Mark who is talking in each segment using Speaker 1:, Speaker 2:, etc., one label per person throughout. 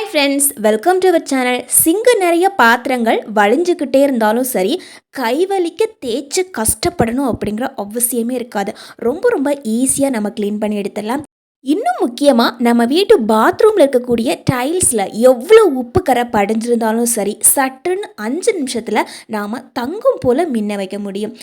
Speaker 1: Hi friends welcome to our channel sink நிறைய பாத்திரங்கள் வழிஞ்சுக்கிட்டே இருந்தாலும் சரி கை வலிக்க தேய்ச்சி கஷ்டப்படணும் அப்படிங்கிற அவசியமே இருக்காது. ரொம்ப ரொம்ப ஈஸியாக நம்ம க்ளீன் பண்ணி எடுத்துடலாம். இன்னும் முக்கியமாக நம்ம வீட்டு பாத்ரூமில் இருக்கக்கூடிய டைல்ஸில் எவ்வளோ உப்பு கரை படிஞ்சிருந்தாலும் சரி சட்டுன்னு அஞ்சு நிமிஷத்தில் நாம் தங்கம் போல் மின்ன வைக்க முடியும்.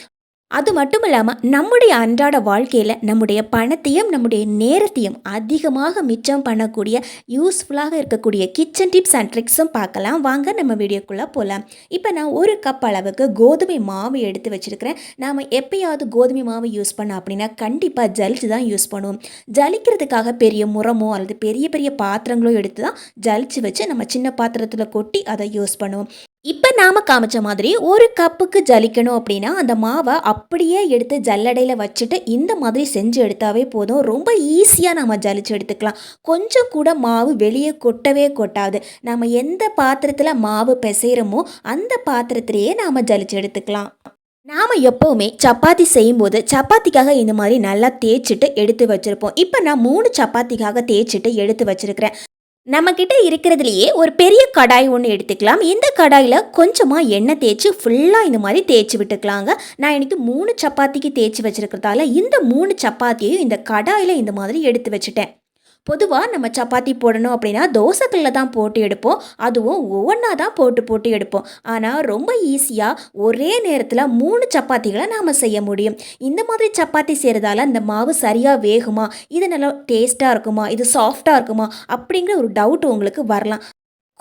Speaker 1: அது மட்டும் இல்லாமல் நம்முடைய அன்றாட வாழ்க்கையில் நம்முடைய பணத்தையும் நம்முடைய நேரத்தையும் அதிகமாக மிச்சம் பண்ணக்கூடிய யூஸ்ஃபுல்லாக இருக்கக்கூடிய கிச்சன் டிப்ஸ் அண்ட் ட்ரிக்ஸும் பார்க்கலாம். வாங்க நம்ம வீடியோக்குள்ளே போகலாம் இப்போ நான் ஒரு கப் அளவுக்கு கோதுமை மாவு எடுத்து வச்சுருக்கிறேன். நாம் எப்பயாவது கோதுமை மாவு யூஸ் பண்ணோம் அப்படின்னா கண்டிப்பாக ஜலிச்சு தான் யூஸ் பண்ணுவோம். ஜலிக்கிறதுக்காக பெரிய முறமோ அல்லது பெரிய பெரிய பாத்திரங்களோ எடுத்து தான் ஜலிச்சு வச்சு நம்ம சின்ன பாத்திரத்தில் கொட்டி அதை யூஸ் பண்ணுவோம். இப்போ நாம் காமிச்ச மாதிரி ஒரு கப்புக்கு ஜலிக்கணும் அப்படின்னா அந்த மாவை அப்படியே எடுத்து ஜல்லடையில் வச்சுட்டு இந்த மாதிரி செஞ்சு எடுத்தாவே போதும். ரொம்ப ஈஸியாக நம்ம ஜலிச்சு எடுத்துக்கலாம். கொஞ்சம் கூட மாவு வெளியே கொட்டவே கொட்டாது. நம்ம எந்த பாத்திரத்தில் மாவு பிசைகிறோமோ அந்த பாத்திரத்திலேயே நாம் ஜலிச்சு எடுத்துக்கலாம். நாம் எப்போவுமே சப்பாத்தி செய்யும்போது சப்பாத்திக்காக இந்த மாதிரி நல்லா தேய்ச்சிட்டு எடுத்து வச்சுருப்போம். இப்போ நான் மூணு சப்பாத்திக்காக தேய்ச்சிட்டு எடுத்து வச்சுருக்கிறேன். நம்மக்கிட்ட இருக்கிறதுலையே ஒரு பெரிய கடாய் ஒன்று எடுத்துக்கலாம். இந்த கடாயில் கொஞ்சமாக எண்ணெய் தேய்ச்சி ஃபுல்லாக இந்த மாதிரி தேய்ச்சி விட்டுக்கலாங்க. நான் இன்றைக்கி மூணு சப்பாத்திக்கு தேய்ச்சி வச்சுருக்கிறதால இந்த மூணு சப்பாத்தியையும் இந்த கடாயில் இந்த மாதிரி எடுத்து வச்சுட்டேன். பொதுவாக நம்ம சப்பாத்தி போடணும் அப்படின்னா தோசைக்கல்ல தான் போட்டு எடுப்போம். அதுவும் ஒவ்வொன்றா தான் போட்டு போட்டு எடுப்போம். ஆனால் ரொம்ப ஈஸியாக ஒரே நேரத்தில் மூணு சப்பாத்திகளை நாம் செய்ய முடியும். இந்த மாதிரி சப்பாத்தி செய்கிறதால இந்த மாவு சரியாக வேகுமா? இது நல்லா டேஸ்ட்டாக இருக்குமா? இது சாஃப்டாக இருக்குமா? அப்படிங்கிற ஒரு டவுட் உங்களுக்கு வரலாம்.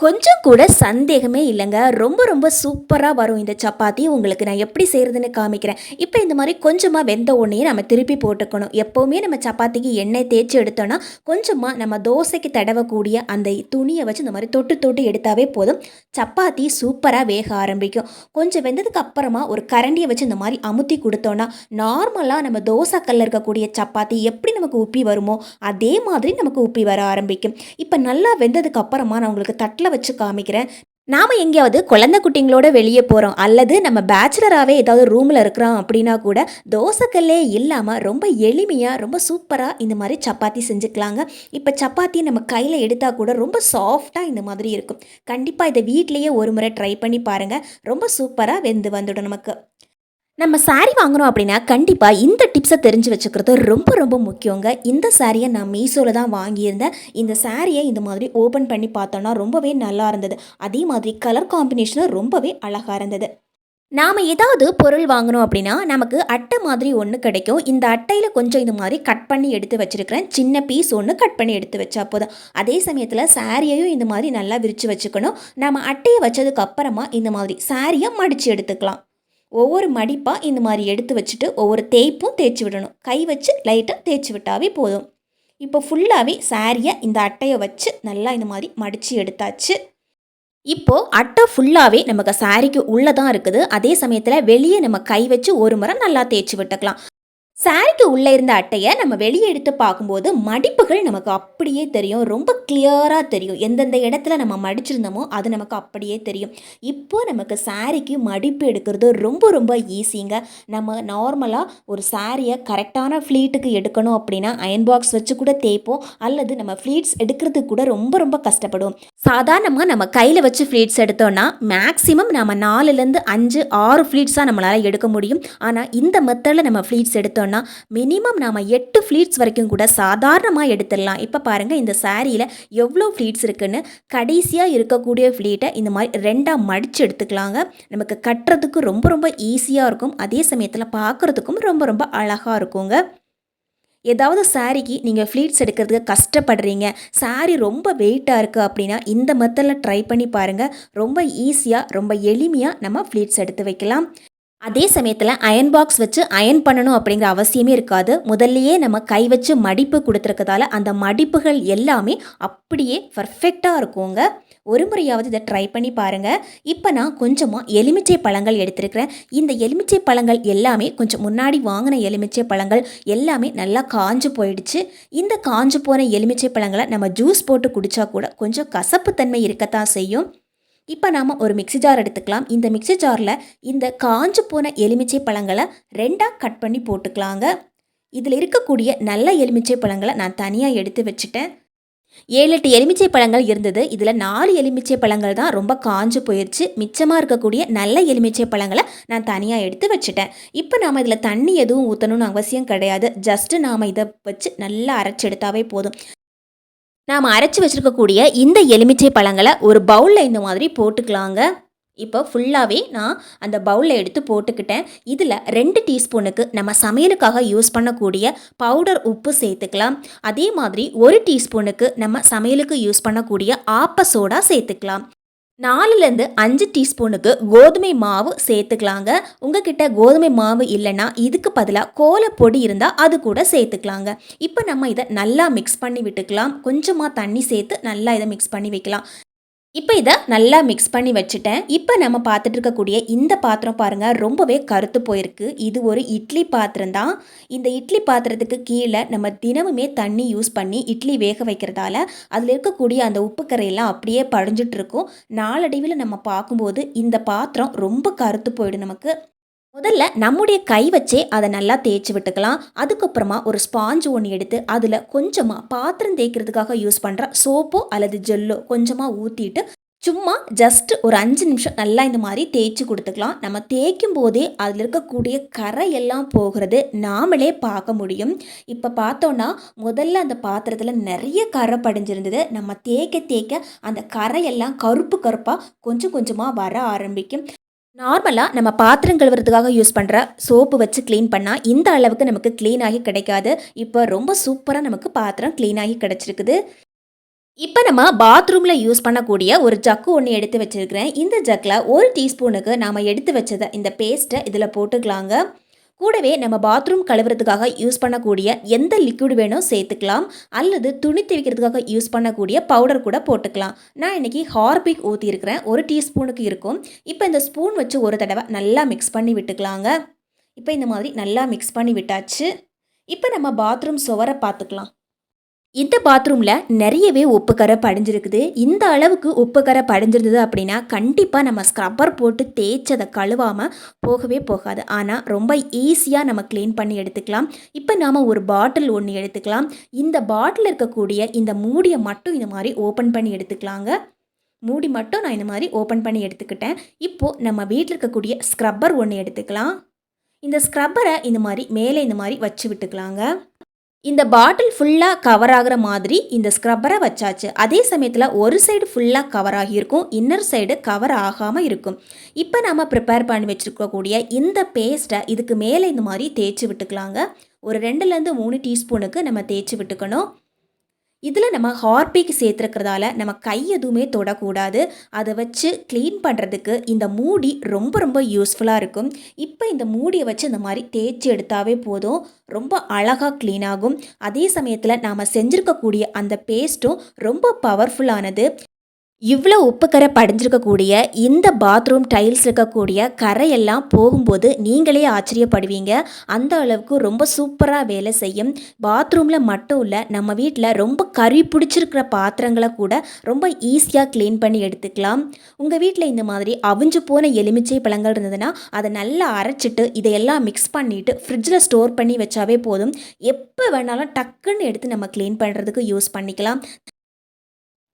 Speaker 1: கொஞ்சம் கூட சந்தேகமே இல்லைங்க. ரொம்ப ரொம்ப சூப்பராக வரும் இந்த சப்பாத்தி. உங்களுக்கு நான் எப்படி செய்கிறதுன்னு காமிக்கிறேன். இப்போ இந்த மாதிரி கொஞ்சமாக வெந்த உடனே நம்ம திருப்பி போட்டுக்கணும். எப்போவுமே நம்ம சப்பாத்திக்கு எண்ணெய் தேய்ச்சி எடுத்தோன்னா கொஞ்சமாக நம்ம தோசைக்கு தடவக்கூடிய அந்த துணியை வச்சு இந்த மாதிரி தொட்டு தொட்டு எடுத்தாவே போதும். சப்பாத்தி சூப்பராக வேக ஆரம்பிக்கும். கொஞ்சம் வெந்ததுக்கு அப்புறமா ஒரு கரண்டியை வச்சு இந்த மாதிரி அமுத்தி கொடுத்தோன்னா நார்மலாக நம்ம தோசை கல்லில் இருக்கக்கூடிய சப்பாத்தி எப்படி நமக்கு உப்பி வருமோ அதே மாதிரி நமக்கு உப்பி வர ஆரம்பிக்கும். இப்போ நல்லா வெந்ததுக்கு அப்புறமா நான் உங்களுக்கு தட்டில் வச்சு காமிக்கிறேன். நாம் எங்கேயாவது குழந்தை குட்டிங்களோட வெளியே போகிறோம் அல்லது நம்ம பேச்சுலராகவே ஏதாவது ரூமில் இருக்கிறோம் அப்படின்னா கூட தோசைக்கல்லே இல்லாமல் ரொம்ப எளிமையாக ரொம்ப சூப்பராக இந்த மாதிரி சப்பாத்தி செஞ்சுக்கலாங்க. இப்போ சப்பாத்தி நம்ம கையில் எடுத்தால் கூட ரொம்ப சாஃப்டாக இந்த மாதிரி இருக்கும். கண்டிப்பாக இதை வீட்லேயே ஒரு முறை ட்ரை பண்ணி பாருங்கள் ரொம்ப சூப்பராக வெந்து வந்துடும் நமக்கு. நம்ம சாரீ வாங்குறோம் அப்படின்னா கண்டிப்பாக இந்த டிப்ஸை தெரிஞ்சு வச்சுக்கிறது ரொம்ப ரொம்ப முக்கியங்க. இந்த சாரியை நான் மீஷோவில் தான் வாங்கியிருந்தேன். இந்த சாரியை இந்த மாதிரி ஓப்பன் பண்ணி பார்த்தோன்னா ரொம்பவே நல்லா இருந்தது. அதே மாதிரி கலர் காம்பினேஷனும் ரொம்பவே அழகாக இருந்தது. நாம் ஏதாவது பொருள் வாங்கணும் அப்படின்னா நமக்கு அட்டை மாதிரி ஒன்று கிடைக்கும். இந்த அட்டையில் கொஞ்சம் இது மாதிரி கட் பண்ணி எடுத்து வச்சுருக்கிறேன். சின்ன பீஸ் ஒன்று கட் பண்ணி எடுத்து வச்சா போதும். அதே சமயத்தில் சாரியையும் இந்த மாதிரி நல்லா விரித்து வச்சுக்கணும். நம்ம அட்டையை வச்சதுக்கு அப்புறமா இந்த மாதிரி சாரியை மடித்து எடுத்துக்கலாம். ஒவ்வொரு மடிப்பாக இந்த மாதிரி எடுத்து வச்சுட்டு ஒவ்வொரு தேய்ப்பும் தேய்ச்சி விடணும். கை வச்சு லைட்டாக தேய்ச்சி விட்டாவே போதும். இப்போ ஃபுல்லாகவே சாரியை இந்த அட்டையை வச்சு நல்லா இந்த மாதிரி மடித்து எடுத்தாச்சு. இப்போது அட்டை ஃபுல்லாகவே நமக்கு சாரிக்கு உள்ளே தான் இருக்குது. அதே சமயத்தில் வெளியே நம்ம கை வச்சு ஒரு முறை நல்லா தேய்ச்சி விட்டுக்கலாம். சாரிக்கு உள்ளே இருந்த அட்டையை நம்ம வெளியே எடுத்து பார்க்கும்போது மடிப்புகள் நமக்கு அப்படியே தெரியும். ரொம்ப கிளியராக தெரியும். எந்தெந்த இடத்துல நம்ம மடிச்சிருந்தோமோ அது நமக்கு அப்படியே தெரியும். இப்போ நமக்கு சாரிக்கு மடிப்பு எடுக்கிறது ரொம்ப ரொம்ப ஈஸிங்க நம்ம நார்மலாக ஒரு சாரியை கரெக்டான ஃப்ளீட்டுக்கு எடுக்கணும் அப்படின்னா அயன் பாக்ஸ் வச்சு கூட தேய்ப்போம். அல்லது நம்ம ஃப்ளீட்ஸ் எடுக்கிறதுக்கு கூட ரொம்ப ரொம்ப கஷ்டப்படுவோம். சாதாரணமாக நம்ம கையில் வச்சு ஃப்ளீட்ஸ் எடுத்தோன்னா மேக்ஸிமம் நம்ம நாலுலேருந்து அஞ்சு ஆறு ஃப்ளீட்ஸாக நம்மளால் எடுக்க முடியும். ஆனால் இந்த மெத்தடில் நம்ம ஃப்ளீட்ஸ் எடுத்தோம் எடுத்தோன்னா மினிமம் நாம் எட்டு ஃப்ளீட்ஸ் வரைக்கும் கூட சாதாரணமாக எடுத்துடலாம். இப்போ பாருங்கள் இந்த சாரியில் எவ்வளோ ஃப்ளீட்ஸ் இருக்குன்னு கடைசியாக இருக்கக்கூடிய ஃப்ளீட்டை இந்த மாதிரி ரெண்டாக மடித்து எடுத்துக்கலாங்க. நமக்கு கட்டுறதுக்கு ரொம்ப ரொம்ப ஈஸியாக இருக்கும். அதே சமயத்தில் பார்க்குறதுக்கும் ரொம்ப ரொம்ப அழகாக இருக்குங்க. ஏதாவது சாரிக்கு நீங்கள் ஃப்ளீட்ஸ் எடுக்கிறதுக்கு கஷ்டப்படுறீங்க சாரி ரொம்ப வெயிட்டாக இருக்குது அப்படின்னா இந்த மெத்தடில் ட்ரை பண்ணி பாருங்கள் ரொம்ப ஈஸியாக ரொம்ப எளிமையாக நம்ம ஃப்ளீட்ஸ் எடுத்து வைக்கலாம். அதே சமயத்தில் அயன் பாக்ஸ் வச்சு அயன் பண்ணணும் அப்படிங்கிற அவசியமே இருக்காது. முதல்லையே நம்ம கை வச்சு மடிப்பு கொடுத்துருக்கதால அந்த மடிப்புகள் எல்லாமே அப்படியே பர்ஃபெக்டாக இருக்குங்க. ஒரு முறையாவது இதை ட்ரை பண்ணி பாருங்கள் இப்போ நான் கொஞ்சமாக எலுமிச்சை பழங்கள் எடுத்திருக்கிறேன். இந்த எலுமிச்சை பழங்கள் எல்லாமே கொஞ்சம் முன்னாடி வாங்கின எலுமிச்சை பழங்கள் எல்லாமே நல்லா காஞ்சு போயிடுச்சு. இந்த காஞ்சு போன எலுமிச்சை பழங்களை நம்ம ஜூஸ் போட்டு குடித்தா கூட கொஞ்சம் கசப்புத்தன்மை இருக்கத்தான் செய்யும். இப்போ நாம் ஒரு மிக்சி ஜார் எடுத்துக்கலாம். இந்த மிக்சி ஜாரில் இந்த காஞ்சு போன எலுமிச்சை பழங்களை ரெண்டாக கட் பண்ணி போட்டுக்கலாங்க. இதில் இருக்கக்கூடிய நல்ல எலுமிச்சை பழங்களை நான் தனியாக எடுத்து வச்சுட்டேன். ஏழு எட்டு எலுமிச்சை பழங்கள் இருந்தது. இதில் நாலு எலுமிச்சை பழங்கள் தான் ரொம்ப காஞ்சு போயிடுச்சு மிச்சமாக இருக்கக்கூடிய நல்ல எலுமிச்சை பழங்களை நான் தனியாக எடுத்து வச்சுட்டேன். இப்போ நாம் இதில் தண்ணி எதுவும் ஊற்றணும்னு அவசியம் கிடையாது. ஜஸ்ட்டு நாம் இதை வச்சு நல்லா அரைச்செடுத்தாவே போதும். நாம் அரைச்சி வச்சுருக்கக்கூடிய இந்த எலுமிச்சை பழங்களை ஒரு பவுலில் இந்த மாதிரி போட்டுக்கலாங்க. இப்போ ஃபுல்லாகவே நான் அந்த பவுலில் எடுத்து போட்டுக்கிட்டேன். இதில் ரெண்டு டீஸ்பூனுக்கு நம்ம சமையலுக்காக யூஸ் பண்ணக்கூடிய பவுடர் உப்பு சேர்த்துக்கலாம். அதே மாதிரி ஒரு டீஸ்பூனுக்கு நம்ம சமையலுக்கு யூஸ் பண்ணக்கூடிய ஆப்ப சோடா சேர்த்துக்கலாம். நாலுலேருந்து அஞ்சு டீஸ்பூனுக்கு கோதுமை மாவு சேர்த்துக்கலாங்க. உங்ககிட்ட கோதுமை மாவு இல்லைன்னா இதுக்கு பதிலாக கோலப்பொடி இருந்தால் அது கூட சேர்த்துக்கலாங்க. இப்போ நம்ம இதை நல்லா மிக்ஸ் பண்ணி விட்டுக்கலாம். கொஞ்சமாக தண்ணி சேர்த்து நல்லா இதை மிக்ஸ் பண்ணி வைக்கலாம். இப்போ இதை நல்லா மிக்ஸ் பண்ணி வச்சுட்டேன். இப்போ நம்ம பார்த்துட்டு இருக்கக்கூடிய இந்த பாத்திரம் பாருங்கள் ரொம்பவே கருத்து போயிருக்கு. இது ஒரு இட்லி பாத்திரம் தான். இந்த இட்லி பாத்திரத்துக்கு கீழே நம்ம தினமுமே தண்ணி யூஸ் பண்ணி இட்லி வேக வைக்கிறதால அதில் இருக்கக்கூடிய அந்த உப்பு கரையெல்லாம் அப்படியே படிஞ்சிட்டு இருக்கும். நாளடைவில் நம்ம பார்க்கும்போது இந்த பாத்திரம் ரொம்ப கருத்து போயிடும் நமக்கு. முதல்ல நம்முடைய கை வச்சே அதை நல்லா தேய்ச்சி விட்டுக்கலாம். அதுக்கப்புறமா ஒரு ஸ்பாஞ்ச் ஒன்று எடுத்து அதில் கொஞ்சமாக பாத்திரம் தேய்க்கிறதுக்காக யூஸ் பண்ணுற சோப்போ அல்லது ஜெல்லோ கொஞ்சமாக ஊற்றிட்டு சும்மா ஜஸ்ட் ஒரு அஞ்சு நிமிஷம் நல்லா இந்த மாதிரி தேய்ச்சி கொடுத்துக்கலாம். நம்ம தேய்க்கும் போதே அதில் இருக்கக்கூடிய கரை எல்லாம் போகிறது நாமளே பார்க்க முடியும். இப்போ பார்த்தோன்னா முதல்ல அந்த பாத்திரத்தில் நிறைய கரை படிஞ்சிருந்தது. நம்ம தேய்க்க தேய்க்க அந்த கரையெல்லாம் கருப்பு கருப்பாக கொஞ்சம் கொஞ்சமாக வர ஆரம்பிக்கும். நார்மலாக நம்ம பாத்திரம் கழுவுறதுக்காக யூஸ் பண்ணுற சோப்பு வச்சு க்ளீன் பண்ணால் இந்த அளவுக்கு நமக்கு க்ளீனாகி கிடைக்காது இப்போ ரொம்ப சூப்பராக நமக்கு பாத்திரம் க்ளீனாகி கிடச்சிருக்குது இப்போ நம்ம பாத்ரூமில் யூஸ் பண்ணக்கூடிய ஒரு ஜக்கு ஒன்று எடுத்து வச்சுருக்கிறேன் இந்த ஜக்கில் ஒரு டீஸ்பூனுக்கு நாம் எடுத்து வச்சதை இந்த பேஸ்ட்டை இதில் போட்டுக்கலாங்க கூடவே நம்ம பாத்ரூம் கழுவுறதுக்காக யூஸ் பண்ணக்கூடிய எந்த லிக்விட் வேணும் சேர்த்துக்கலாம். அல்லது துணி துவைக்கிறதுக்காக யூஸ் பண்ணக்கூடிய பவுடர் கூட போட்டுக்கலாம். நான் இன்றைக்கி ஹார்பிக் ஊற்றியிருக்கிறேன் ஒரு டீஸ்பூனுக்கு இருக்கும். இப்போ இந்த ஸ்பூன் வச்சு ஒரு தடவை நல்லா மிக்ஸ் பண்ணி விட்டுக்கலாங்க. இப்போ இந்த மாதிரி நல்லா மிக்ஸ் பண்ணி விட்டாச்சு. இப்போ நம்ம பாத்ரூம் சுவரை பார்த்துக்கலாம். இந்த பாத்ரூமில் நிறையவே உப்புக்கரை படிஞ்சிருக்குது. இந்த அளவுக்கு உப்புக்கரை படிஞ்சிருந்தது அப்படின்னா கண்டிப்பாக நம்ம ஸ்க்ரப்பர் போட்டு தேய்ச்சி அதை கழுவாமல் போகவே போகாது. ஆனால் ரொம்ப ஈஸியாக நம்ம க்ளீன் பண்ணி எடுத்துக்கலாம். இப்போ நாம் ஒரு பாட்டில் ஒன்று எடுத்துக்கலாம். இந்த பாட்டில் இருக்கக்கூடிய இந்த மூடியை மட்டும் இந்த மாதிரி ஓப்பன் பண்ணி எடுத்துக்கலாங்க. மூடி மட்டும் நான் இந்த மாதிரி ஓப்பன் பண்ணி எடுத்துக்கிட்டேன். இப்போது நம்ம வீட்டில் இருக்கக்கூடிய ஸ்க்ரப்பர் ஒன்று எடுத்துக்கலாம். இந்த ஸ்க்ரப்பரை இந்த மாதிரி மேலே இந்த மாதிரி வச்சு விட்டுக்கலாங்க. இந்த பாட்டில் ஃபுல்லாக கவர் ஆகிற மாதிரி இந்த ஸ்க்ரப்பரை வச்சாச்சு. அதே சமயத்தில் ஒரு சைடு ஃபுல்லாக கவர் ஆகியிருக்கும் இன்னர் சைடு கவர் ஆகாமல் இருக்கும். இப்போ நம்ம ப்ரிப்பேர் பண்ணி வச்சுருக்கக்கூடிய இந்த பேஸ்ட்டை இதுக்கு மேலே இந்த மாதிரி தேய்ச்சி விட்டுக்கலாங்க. ஒரு ரெண்டுலேருந்து மூணு டீஸ்பூனுக்கு நம்ம தேய்ச்சி விட்டுக்கணும். இதில் நம்ம ஹார்பிக் சேர்த்துருக்கிறதால நம்ம கை எதுவுமே தொடக்கூடாது. அதை வச்சு க்ளீன் பண்ணுறதுக்கு இந்த மூடி ரொம்ப ரொம்ப யூஸ்ஃபுல்லாக இருக்கும். இப்போ இந்த மூடியை வச்சு இந்த மாதிரி தேய்ச்சி எடுத்தாவே போதும். ரொம்ப அழகாக க்ளீன் ஆகும். அதே சமயத்தில் நாம் செஞ்சுருக்கக்கூடிய அந்த பேஸ்ட்டும் ரொம்ப பவர்ஃபுல்லானது இவ்வளோ உப்பு கரை படிஞ்சிருக்கக்கூடிய இந்த பாத்ரூம் டைல்ஸ் இருக்கக்கூடிய கரையெல்லாம் போகும்போது நீங்களே ஆச்சரியப்படுவீங்க. அந்த அளவுக்கு ரொம்ப சூப்பராக வேலை செய்யும். பாத்ரூமில் மட்டும் இல்லை நம்ம வீட்டில் ரொம்ப கறி பிடிச்சிருக்கிற பாத்திரங்களை கூட ரொம்ப ஈஸியாக க்ளீன் பண்ணி எடுத்துக்கலாம். உங்கள் வீட்டில் இந்த மாதிரி அவிஞ்சு போன எலுமிச்சை பழங்கள் இருந்ததுன்னா அதை நல்லா அரைச்சிட்டு இதையெல்லாம் மிக்ஸ் பண்ணிவிட்டு ஃப்ரிட்ஜில் ஸ்டோர் பண்ணி வச்சாவே போதும். எப்போ வேணாலும் டக்குன்னு எடுத்து நம்ம க்ளீன் பண்ணுறதுக்கு யூஸ் பண்ணிக்கலாம்.